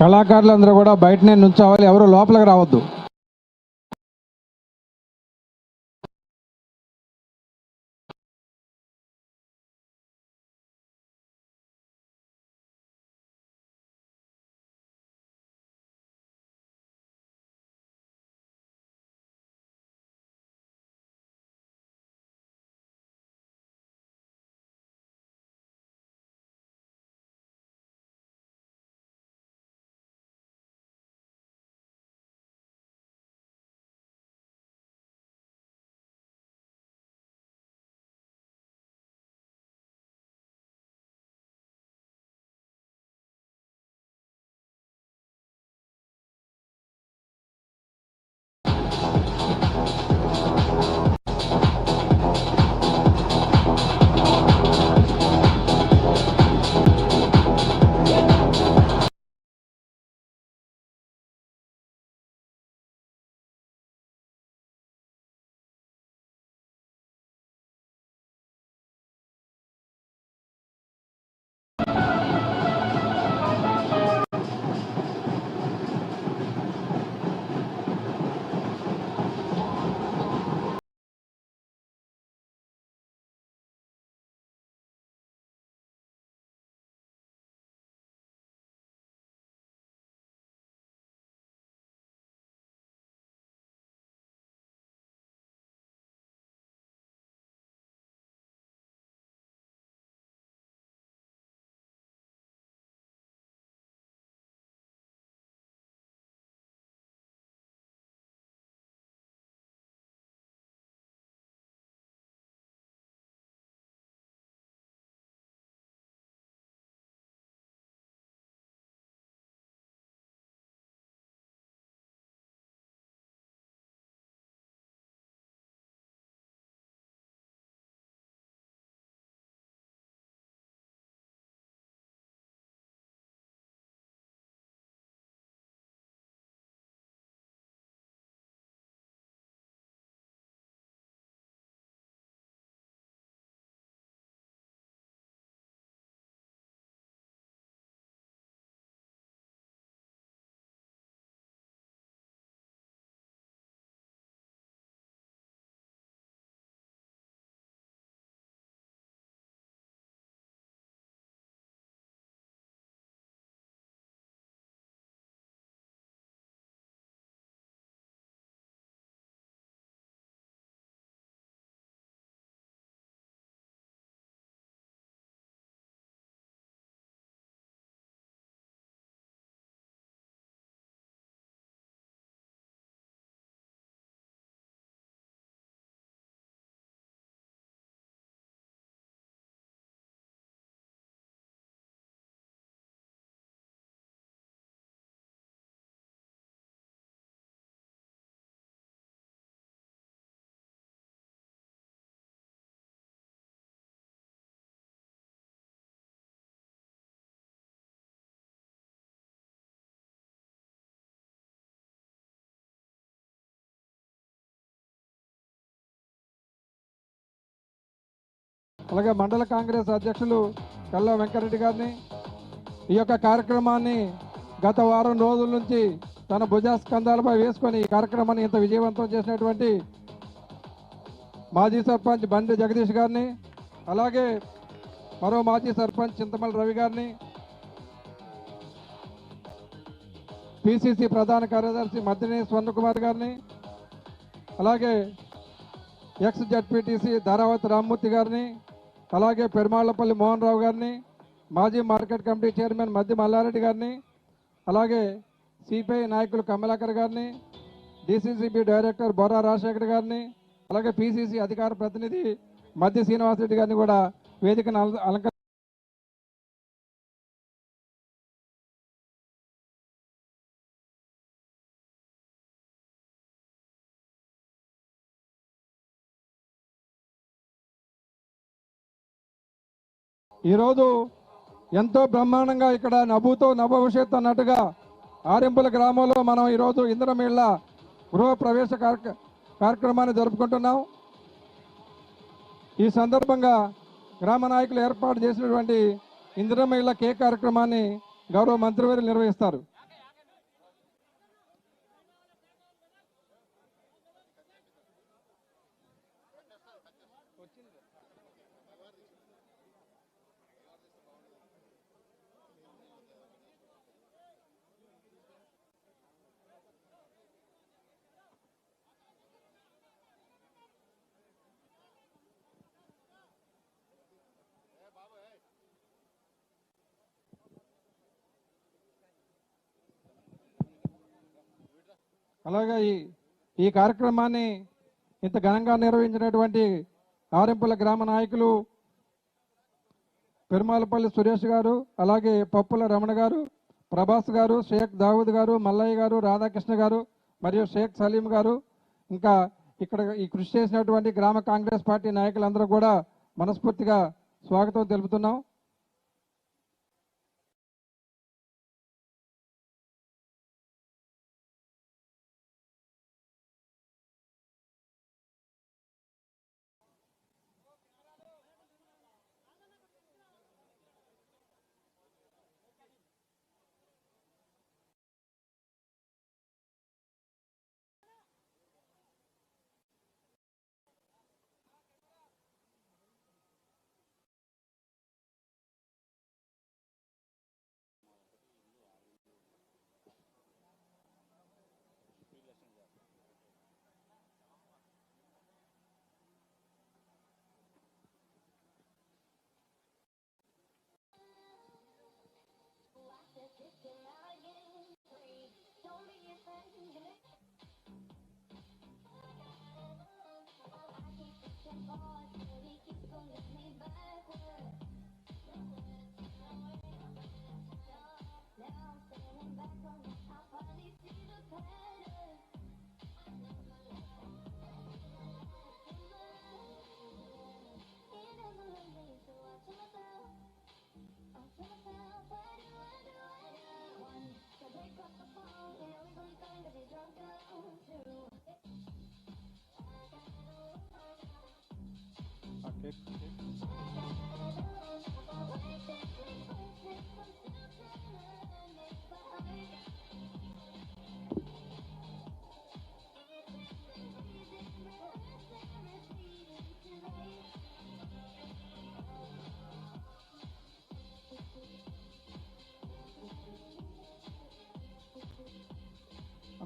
కళాకారులందరూ కూడా బయటనే నుంచోవాలి ఎవరు లోపలికి రావద్దు. అలాగే మండల కాంగ్రెస్ అధ్యక్షులు కల్లా వెంకరెడ్డి గారిని ఈ యొక్క కార్యక్రమాన్ని గత వారం రోజుల నుంచి తన భుజాస్కంధాలపై వేసుకొని ఈ కార్యక్రమాన్ని ఇంత విజయవంతం చేసినటువంటి మాజీ సర్పంచ్ బండి జగదీష్ గారిని అలాగే మరో మాజీ సర్పంచ్ చింతమల రవి గారిని పిసిసి ప్రధాన కార్యదర్శి మద్దిని స్వర్ణకుమార్ గారిని అలాగే ఎక్స్ జడ్పీటీసీ ధారావతి రామ్మూర్తి గారిని అలాగే పెరుమాళ్ళపల్లి మోహన్ రావు గారిని మాజీ market committee chairman Maddi Malla Reddy గారిని అలాగే సిపిఐ నాయకులు కమలాకర్ గారిని డిసిసిబి డైరెక్టర్ బొర్రా రాజశేఖర్ గారిని అలాగే పిసిసి అధికార ప్రతినిధి మద్ది శ్రీనివాసరెడ్డి గారిని కూడా వేదికను అలంకరి ఈరోజు ఎంతో బ్రహ్మాండంగా ఇక్కడ నభూతో నభవిష్యత్ అన్నట్టుగా ఆరింపుల గ్రామంలో మనం ఈరోజు ఇంద్రమేళ్ళ గృహ ప్రవేశ కార్య కార్యక్రమాన్ని జరుపుకుంటున్నాం. ఈ సందర్భంగా గ్రామ నాయకులు ఏర్పాటు చేసినటువంటి ఇందిరమేళ్ళ కే కార్యక్రమాన్ని గౌరవ మంత్రివారు నిర్వహిస్తారు. అలాగే ఈ ఈ కార్యక్రమాన్ని ఇంత ఘనంగా నిర్వహించినటువంటి ఆరింపుల గ్రామ నాయకులు పెరుమాలపల్లి సురేష్ గారు అలాగే పప్పుల రమణ గారు ప్రభాస్ గారు షేక్ దావూద్ గారు మల్లయ్య గారు రాధాకృష్ణ గారు మరియు షేక్ సలీం గారు ఇంకా ఇక్కడ ఈ కృషి చేసినటువంటి గ్రామ కాంగ్రెస్ పార్టీ నాయకులందరూ కూడా మనస్ఫూర్తిగా స్వాగతం తెలుపుతున్నాం. Okay. okay.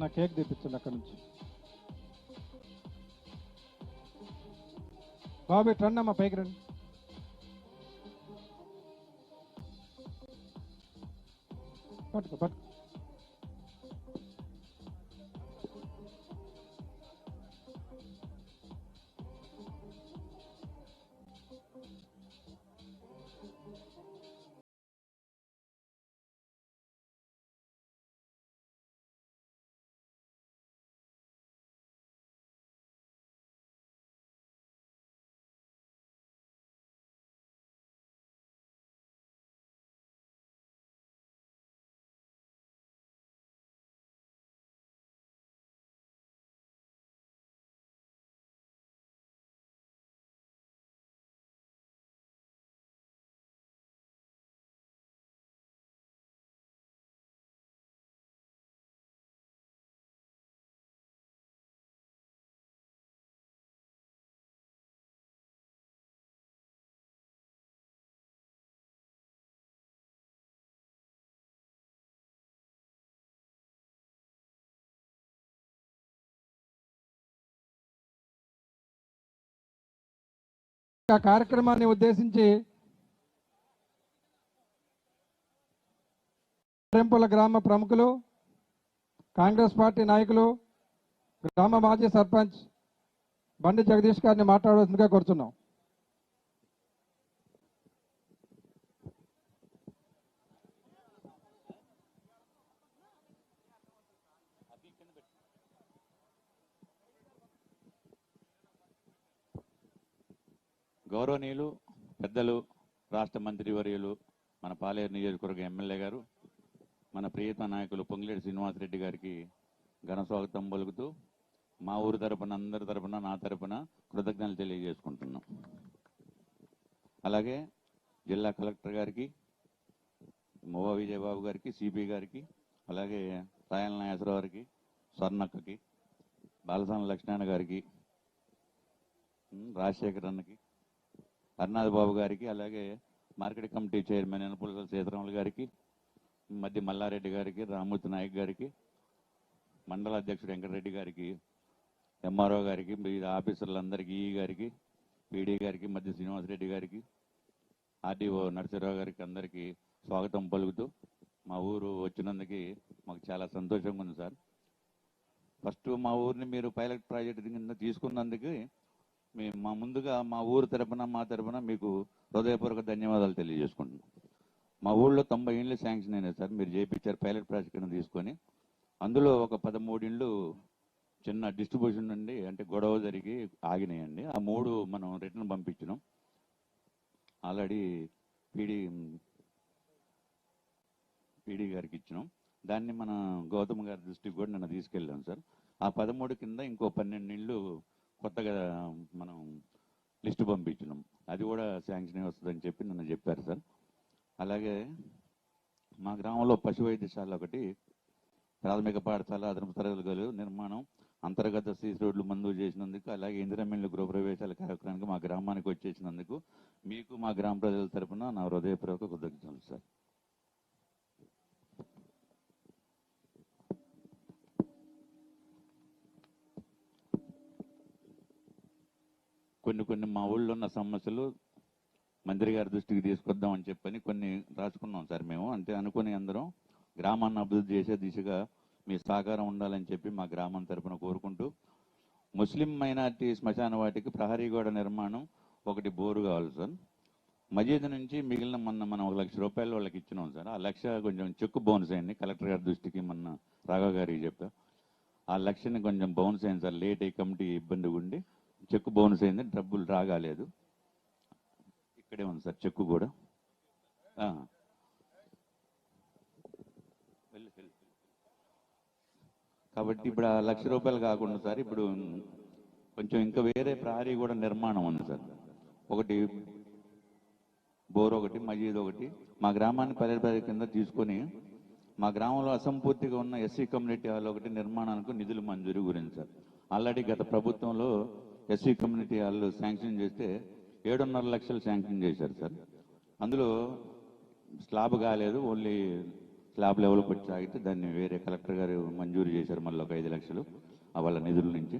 నా కేక్ తెప్పించండి అక్కడ నుంచి. బాబు ఇటు రండి అమ్మా పైకి రండి. పట్టుకో పట్టుకో. ఆ కార్యక్రమాన్ని ఉద్దేశించి రెంపుల గ్రామ ప్రముఖులు కాంగ్రెస్ పార్టీ నాయకులు గ్రామ మాజీ సర్పంచ్ బండి జగదీష్ గారిని మాట్లాడవలసిందిగా కోరుతున్నాం గౌరవనీయులు పెద్దలు రాష్ట్ర మంత్రివర్యులు మన పాలేరు నియోజకవర్గ ఎమ్మెల్యే గారు మన ప్రియతమ నాయకులు పొంగిలేటి శ్రీనివాసరెడ్డి గారికి ఘన స్వాగతం పలుకుతూ మా ఊరు తరపున అందరి తరపున నా తరపున కృతజ్ఞతలు తెలియజేసుకుంటున్నాం. అలాగే జిల్లా కలెక్టర్ గారికి మోవా విజయబాబు గారికి సిపి గారికి అలాగే రాయల నాగేశ్వరరావు గారికి స్వర్ణక్కకి బాలసాన లక్ష్మణ గారికి రాజశేఖర్ అన్నకి హరినాథ్ బాబు గారికి అలాగే market committee chairman Enapula Sitaramulu గారికి మధ్య మల్లారెడ్డి గారికి రామూర్తి నాయక్ గారికి మండల అధ్యక్షుడు వెంకటరెడ్డి గారికి ఎంఆర్ఓ గారికి ఆఫీసర్లందరికీ ఈ గారికి పీడీ గారికి మధ్య శ్రీనివాసరెడ్డి గారికి ఆర్డీఓ నరసింహరావు గారికి అందరికీ స్వాగతం పలుకుతూ మా ఊరు వచ్చినందుకు మాకు చాలా సంతోషంగా ఉంది సార్. ఫస్ట్ మా ఊరిని మీరు పైలట్ ప్రాజెక్ట్ కింద తీసుకున్నందుకు మేము మా ముందుగా మా ఊరు తరపున మా తరపున మీకు హృదయపూర్వక ధన్యవాదాలు తెలియజేసుకుంటున్నాం. మా ఊళ్ళో తొంభై ఇండ్లు శాంక్షన్ అయినాయి సార్. మీరు చేయించారు పైలట్ ప్రాజెక్ట్ కింద తీసుకొని. అందులో ఒక పదమూడు ఇండ్లు చిన్న డిస్ట్రిబ్యూషన్ నుండి అంటే గొడవ జరిగి ఆగినాయండి. ఆ మూడు మనం రిటర్న్ పంపించినాం. ఆల్రెడీ పీడీ పీడీ గారికి ఇచ్చినాం. దాన్ని మన గౌతమ్ గారి దృష్టికి కూడా నిన్న తీసుకెళ్ళాం సార్. ఆ పదమూడు కింద ఇంకో పన్నెండు ఇళ్ళు కొత్తగా మనం లిస్టు పంపించినాం. అది కూడా శాంక్షన్ వస్తుందని చెప్పి నిన్న చెప్పారు సార్. అలాగే మా గ్రామంలో పశు వైద్యశాల ఒకటి ప్రాథమిక పాఠశాల అదనపు తరగతులు నిర్మాణం అంతర్గత సీసీ రోడ్లు మంజూరు చేసినందుకు అలాగే ఇందిరమిల్లు గృహప్రవేశాల కార్యక్రమానికి మా గ్రామానికి వచ్చేసినందుకు మీకు మా గ్రామ ప్రజల తరపున నా హృదయపూర్వక కృతజ్ఞతలు సార్. కొన్ని కొన్ని మా ఊళ్ళో ఉన్న సమస్యలు మంత్రి గారి దృష్టికి తీసుకొద్దామని చెప్పని కొన్ని రాసుకున్నాం సార్ మేము. అంటే అనుకుని అందరం గ్రామాన్ని అభివృద్ధి చేసే దిశగా మీ సహకారం ఉండాలని చెప్పి మా గ్రామం తరపున కోరుకుంటూ ముస్లిం మైనార్టీ శ్మశాన వాటికి ప్రహరీ గోడ నిర్మాణం ఒకటి బోరు కావాలి సార్. మజీద్ నుంచి మిగిలిన మొన్న మనం ఒక లక్ష రూపాయలు వాళ్ళకి ఇచ్చినాం సార్. ఆ లక్ష కొంచెం చెక్కు బౌన్స్ అయింది. కలెక్టర్ గారి దృష్టికి మొన్న రాఘవ గారికి చెప్పా. ఆ లక్షని కొంచెం బౌన్స్ అయింది సార్. లేట్ అయ్యి కమిటీ ఇబ్బంది ఉండి చెక్కు బౌన్స్ అయింది డబ్బులు రాగాలేదు. ఇక్కడే ఉంది సార్ చెక్కు కూడా. కాబట్టి ఇప్పుడు ఆ లక్ష రూపాయలు కాకుండా సార్ ఇప్పుడు కొంచెం ఇంకా వేరే ప్రహరీ కూడా నిర్మాణం ఉంది సార్. ఒకటి బోర్ ఒకటి మజీద్ ఒకటి. మా గ్రామాన్ని పల్లెపల్లి కింద తీసుకొని మా గ్రామంలో అసంపూర్తిగా ఉన్న ఎస్సీ కమ్యూనిటీ హాల్ ఒకటి నిర్మాణానికి నిధులు మంజూరు గురించి సార్. ఆల్రెడీ గత ప్రభుత్వంలో ఎస్సీ కమ్యూనిటీ వాళ్ళు శాంక్షన్ చేస్తే ఏడున్నర లక్షలు శాంక్షన్ చేశారు సార్. అందులో స్లాబ్ కాలేదు ఓన్లీ స్లాబ్ లెవెల్ వచ్చి సాగితే దాన్ని వేరే కలెక్టర్ గారు మంజూరు చేశారు మళ్ళీ ఒక ఐదు లక్షలు ఆ వాళ్ళ నిధుల నుంచి.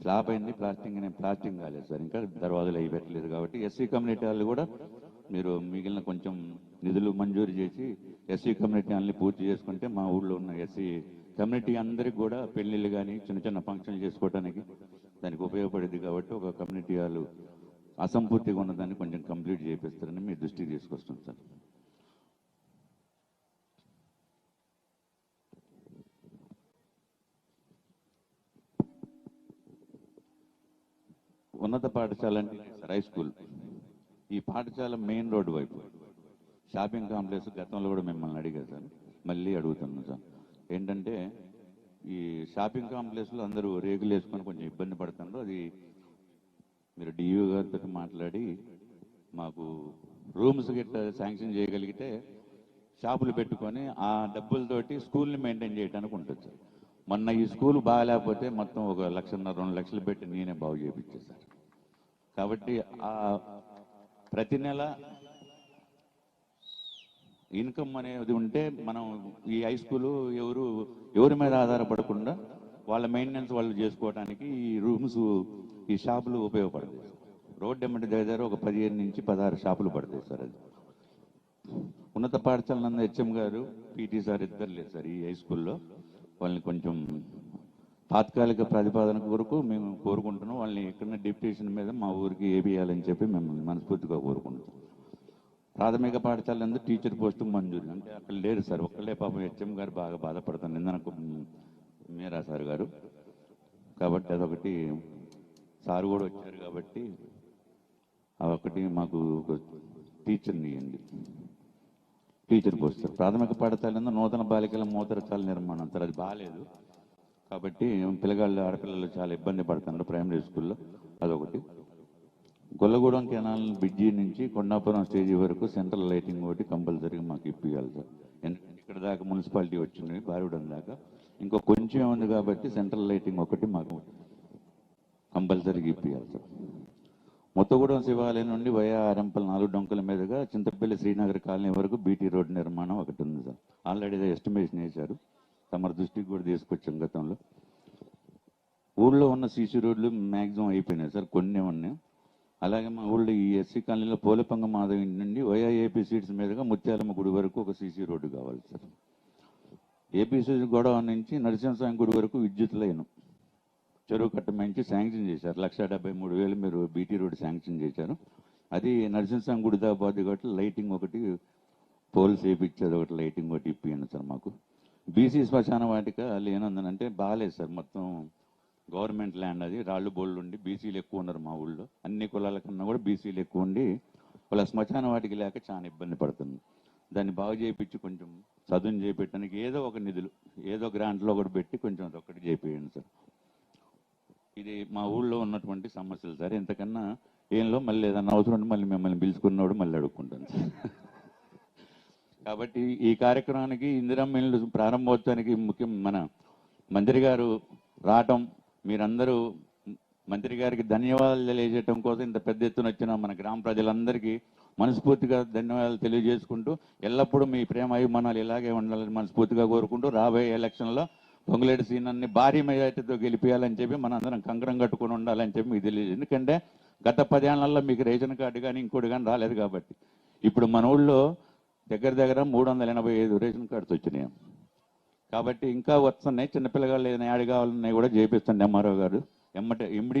స్లాబ్ అయింది ప్లాస్టింగ్ ప్లాస్టింగ్ కాలేదు సార్. ఇంకా దర్వాజలు అవి పెట్టలేదు కాబట్టి ఎస్సీ కమ్యూనిటీ వాళ్ళు కూడా మీరు మిగిలిన కొంచెం నిధులు మంజూరు చేసి ఎస్సీ కమ్యూనిటీ వాళ్ళని పూర్తి చేసుకుంటే మా ఊళ్ళో ఉన్న ఎస్సీ కమ్యూనిటీ అందరికి కూడా పెళ్ళిళ్ళు కానీ చిన్న చిన్న ఫంక్షన్లు చేసుకోవడానికి దానికి ఉపయోగపడేది కాబట్టి ఒక కమ్యూనిటీ వాళ్ళు అసంపూర్తిగా ఉన్నదాన్ని కొంచెం కంప్లీట్ చేపిస్తారని మీ దృష్టికి తీసుకొస్తుంది సార్. ఉన్నత పాఠశాల అంటే హై స్కూల్ ఈ పాఠశాల మెయిన్ రోడ్ వైపు. షాపింగ్ కాంప్లెక్స్ గతంలో కూడా మిమ్మల్ని అడిగారు సార్. మళ్ళీ అడుగుతున్నాను సార్. ఏంటంటే ఈ షాపింగ్ కాంప్లెక్స్లో అందరూ రేగులు వేసుకొని కొంచెం ఇబ్బంది పడుతున్నారు. అది మీరు డియూ గారితో మాట్లాడి మాకు రూమ్స్ గిట్ట శాంక్షన్ చేయగలిగితే షాపులు పెట్టుకొని ఆ డబ్బులతోటి స్కూల్ని మెయింటైన్ చేయడానికి ఉంటుంది సార్. మొన్న ఈ స్కూల్ బాగాలేకపోతే మొత్తం ఒక లక్షన్నర రెండు లక్షలు పెట్టి నేనే బాగు చేయించేశాను కాబట్టి ఆ ప్రతి నెల ఇన్కమ్ అనేది ఉంటే మనం ఈ హై స్కూల్ ఎవరు ఎవరి మీద ఆధారపడకుండా వాళ్ళ మెయింటెనెన్స్ వాళ్ళు చేసుకోవడానికి ఈ రూమ్స్ ఈ షాపులు ఉపయోగపడతాయి. రోడ్ ఎమ్మటి దగ్గర ఒక పదిహేను నుంచి పదహారు షాపులు పడతాయి సార్ అది. ఉన్నత పాఠశాల నందు హెచ్ఎం గారు పీటీ సార్ ఇద్దరు లేదు సార్ ఈ హై స్కూల్లో. వాళ్ళని కొంచెం తాత్కాలిక ప్రతిపాదన కొరకు మేము కోరుకుంటున్నాం. వాళ్ళని ఎక్కడన్నా డిప్యూటేషన్ మీద మా ఊరికి ఏబియాలని చెప్పి మిమ్మల్ని మనస్ఫూర్తిగా కోరుకుంటున్నాం. ప్రాథమిక పాఠశాల నందు టీచర్ పోస్టు మంజూరు. అంటే అక్కడ లేరు సార్. ఒక్కళ్ళే పాపం హెచ్ఎం గారు బాగా బాధపడుతుంది నాకు మీరా సార్ గారు. కాబట్టి అదొకటి. సార్ కూడా వచ్చారు కాబట్టి అదొకటి మాకు ఒక టీచర్ని ఇవ్వండి. Teacher post sir. ప్రాథమిక పాఠశాల నూతన బాలికల మూతరచాల నిర్మాణం సార్. అది బాగాలేదు కాబట్టి పిల్లగాళ్ళు ఆడపిల్లలు చాలా ఇబ్బంది పడుతున్నారు ప్రైమరీ స్కూల్లో అదొకటి. గొల్లగూడెం కెనాల్ బ్రిడ్జి నుంచి కొండాపురం స్టేజీ వరకు సెంట్రల్ లైటింగ్ ఒకటి కంపల్సరీగా మాకు ఇప్పియాలి సార్. ఎందుకంటే ఇక్కడ దాకా మున్సిపాలిటీ వచ్చింది బారుడం దాకా. ఇంకో కొంచెం ఉంది కాబట్టి సెంట్రల్ లైటింగ్ ఒకటి మాకు కంపల్సరీగా ఇప్పియాలి సార్. మొత్తగూడెం శివాలయం నుండి వయా ఆరంపల్ నాలుగు డొంకల మీదుగా చింతపల్లి శ్రీనగర్ కాలనీ వరకు బీటీ రోడ్ నిర్మాణం ఒకటి ఉంది సార్. ఆల్రెడీ ఎస్టిమేషన్ వేశారు. తమ దృష్టికి కూడా తీసుకొచ్చాం గతంలో. ఊళ్ళో ఉన్న సీసీ రోడ్లు మ్యాక్సిమం అయిపోయినాయి సార్. కొన్ని ఉన్నాయి. అలాగే మా ఊళ్ళో ఈ ఎస్సీ కాలనీలో పోలపంగ ఇంటి నుండి వైఐఏపీ సీట్స్ మీదుగా ముత్యాలమ్మ గుడి వరకు ఒక సీసీ రోడ్డు కావాలి సార్. ఏపీసీ గొడవ నుంచి నరసింహస్వామి గుడి వరకు విద్యుత్ లైన్. చెరువు కట్ట మంచి శాంక్షన్ చేశారు. లక్ష డెబ్బై మూడు వేలు మీరు బీటీ రోడ్ శాంక్షన్ చేశారు. అది నరసింహస్వామి గుడి దాకా కాబట్టి లైటింగ్ ఒకటి పోల్స్ వేయించారు ఒకటి లైటింగ్ ఒకటి ఇప్పియండి సార్ మాకు. బీసీ శ్మశాన వాటిక లేనందనంటే బాగాలేదు సార్. మొత్తం గవర్నమెంట్ ల్యాండ్ అది. రాళ్ళు బోళ్ళు ఉండి బీసీలు ఎక్కువ ఉన్నారు మా ఊళ్ళో. అన్ని కులాల కన్నా కూడా బీసీలు ఎక్కువ ఉండి వాళ్ళ శ్మశాన వాటికి లేక చాలా ఇబ్బంది పడుతుంది దాన్ని బాగు చేయించి కొంచెం చదువుని చేపెట్టడానికి ఏదో ఒక నిధులు ఏదో గ్రాంట్లో ఒకటి పెట్టి కొంచెం అదొకటి చేపియండి సార్. ఇది మా ఊళ్ళో ఉన్నటువంటి సమస్యలు సార్. ఇంతకన్నా ఏంలో మళ్ళీ ఏదన్నా అవసరం ఉంటే మళ్ళీ మిమ్మల్ని పిలుచుకున్నప్పుడు మళ్ళీ అడుక్కుంటాను సార్. కాబట్టి ఈ కార్యక్రమానికి ఇందిరమ్మ ఇల్లు ప్రారంభోత్సవానికి ముఖ్యం మన మంత్రి గారు రావటం మీరందరూ మంత్రి గారికి ధన్యవాదాలు తెలియజేయడం కోసం ఇంత పెద్ద ఎత్తున వచ్చిన మన గ్రామ ప్రజలందరికీ మనస్ఫూర్తిగా ధన్యవాదాలు తెలియజేసుకుంటూ ఎల్లప్పుడూ మీ ప్రేమ అభిమానాలు ఇలాగే ఉండాలని మనస్ఫూర్తిగా కోరుకుంటూ రాబోయే ఎలక్షన్లో పొంగులేటి సీనాన్ని భారీ మెజార్టీతో గెలిపించాలని చెప్పి మనందరం కంకరం కట్టుకొని ఉండాలని చెప్పి మీకు తెలియదు ఎందుకంటే గత పదేళ్ళలో మీకు రేషన్ కార్డు కానీ ఇంకోటి కానీ రాలేదు కాబట్టి. ఇప్పుడు మన ఊళ్ళో దగ్గర దగ్గర మూడు వందల ఎనభై ఐదు రేషన్ కార్డ్స్ వచ్చినాయి. కాబట్టి ఇంకా వస్తున్నాయి చిన్నపిల్లగాళ్ళు ఏదైనా యాడ్ కావాలన్నాయి కూడా చేపిస్తాను. ఎంఆర్ఓ గారు. ఎమ్మటే ఇమ్మడి